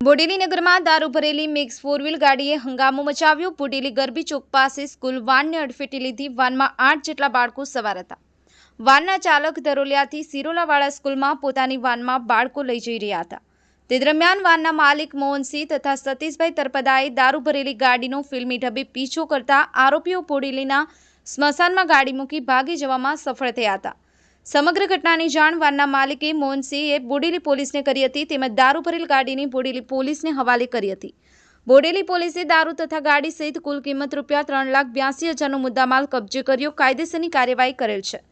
બોડેલી નગરમાં દારૂ ભરેલી મિક્સ ફોર વ્હીલ ગાડીએ હંગામો મચાવ્યો. બોડેલી ગરબી ચોક પાસે સ્કૂલ વાનને અડફેટે લીધી. વાનમાં આઠ જેટલા બાળકો સવાર હતા. વાનના ચાલક દરોલિયાથી સિરોલાવાળા સ્કૂલમાં પોતાની વાનમાં બાળકો લઈ જઈ રહ્યા હતા. તે દરમિયાન વાનના માલિક મોહનસિંહ તથા સતીશભાઈ તરપદાએ દારૂ ભરેલી ગાડીનો ફિલ્મી ઢબે પીછો કરતા આરોપીઓ બોડેલીના સ્મશાનમાં ગાડી મૂકી ભાગી જવામાં સફળ થયા હતા. સમગ્ર ઘટનાની જાણ વાનના માલિકે મોહનસિંહે બોડેલી પોલીસને કરી હતી, તેમજ દારૂ ભરેલ ગાડીની બોડેલી પોલીસને હવાલે કરી હતી. બોડેલી પોલીસે દારૂ તથા ગાડી સહિત કુલ કિંમત રૂપિયા ત્રણ લાખ બ્યાસી હજારનો મુદ્દામાલ કબજે કર્યો, કાયદેસરની કાર્યવાહી કરેલ છે.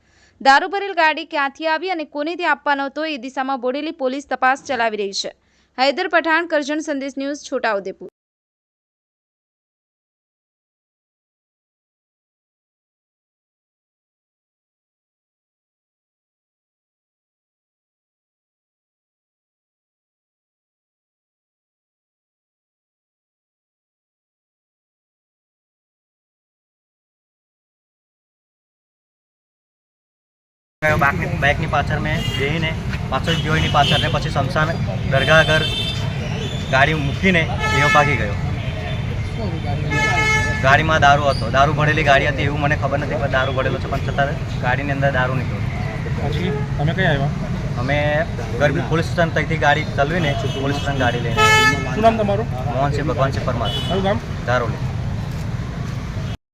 દારૂ ભરેલ ગાડી ક્યાંથી આવી અને કોને તે આપવાનો હતો એ દિશામાં બોડેલી પોલીસ તપાસ ચલાવી રહી છે. હૈદર પઠાણ, કરજણ સંદેશ ન્યૂઝ છોટાઉદેપુર ગયો બાકની બાઇકની પાછળ મેં જઈને પાછળ ગયો એની પાછળ ને પછી શમશાન દરગાહ ઘર ગાડી મૂકીને એવો ભાગી ગયો. ગાડીમાં દારૂ હતો. દારૂ ભરેલી ગાડી હતી એવું મને ખબર નથી પણ દારૂ ભરેલો છે. પણ છતાં ગાડીની અંદર દારૂ નીકળ્યો. પછી તમે કઈ આવ્યા? અમે ગરબી પોલીસ સ્ટેશન તકથી ગાડી ચલવીને પોલીસ સ્ટેશન ગાડી લઈને શું નામ તમારું? મોહનસિંહ ભગવાનસિંહ પરમાર. ગામ? દારૂ લઈ